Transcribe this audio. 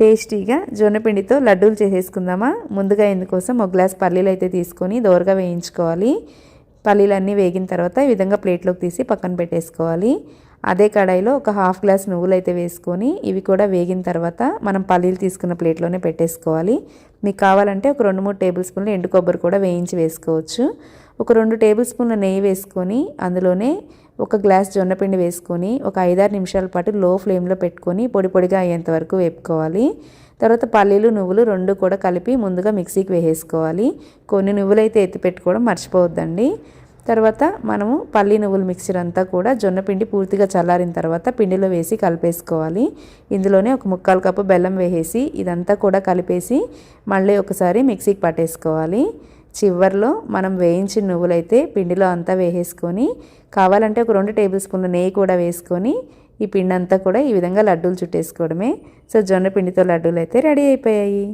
టేస్టీగా జొన్నపిండితో లడ్డూలు చేసేసుకుందామా? ముందుగా ఇందుకోసం ఒక గ్లాస్ పల్లీలు అయితే తీసుకొని దోరగా వేయించుకోవాలి. పల్లీలన్నీ వేగిన తర్వాత ఈ విధంగా ప్లేట్లోకి తీసి పక్కన పెట్టేసుకోవాలి. అదే కడాయిలో ఒక హాఫ్ గ్లాస్ నువ్వులు అయితే వేసుకొని ఇవి కూడా వేగిన తర్వాత మనం పల్లీలు తీసుకున్న ప్లేట్లోనే పెట్టేసుకోవాలి. మీకు కావాలంటే ఒక రెండు మూడు టేబుల్ స్పూన్లు ఎండు కొబ్బరి కూడా వేయించి వేసుకోవచ్చు. ఒక రెండు టేబుల్ స్పూన్ల నెయ్యి వేసుకొని అందులోనే ఒక గ్లాస్ జొన్నపిండి వేసుకొని ఒక ఐదారు నిమిషాల పాటు లో ఫ్లేమ్లో పెట్టుకొని పొడి పొడిగా అయ్యేంత వరకు వేపుకోవాలి. తర్వాత పల్లీలు నువ్వులు రెండు కూడా కలిపి ముందుగా మిక్సీకి వేసేసుకోవాలి. కొన్ని నువ్వులు అయితే ఎత్తి పెట్టుకోవడం మర్చిపోవద్దండి. తర్వాత మనము పల్లి నువ్వుల మిక్చర్ అంతా కూడా జొన్న పిండి పూర్తిగా చల్లారిన తర్వాత పిండిలో వేసి కలిపేసుకోవాలి. ఇందులోనే ఒక ముక్కాలు కప్పు బెల్లం వేసేసి ఇదంతా కూడా కలిపేసి మళ్ళీ ఒకసారి మిక్సీకి పట్టేసుకోవాలి. చివర్లో మనం వేయించిన నువ్వులైతే పిండిలో అంతా వేసేసుకొని కావాలంటే ఒక రెండు టేబుల్ స్పూన్ల నెయ్యి కూడా వేసుకొని ఈ పిండి అంతా కూడా ఈ విధంగా లడ్డూలు చుట్టేసుకోవడమే. సో జొన్న పిండితో లడ్డూలు అయితే రెడీ అయిపోయాయి.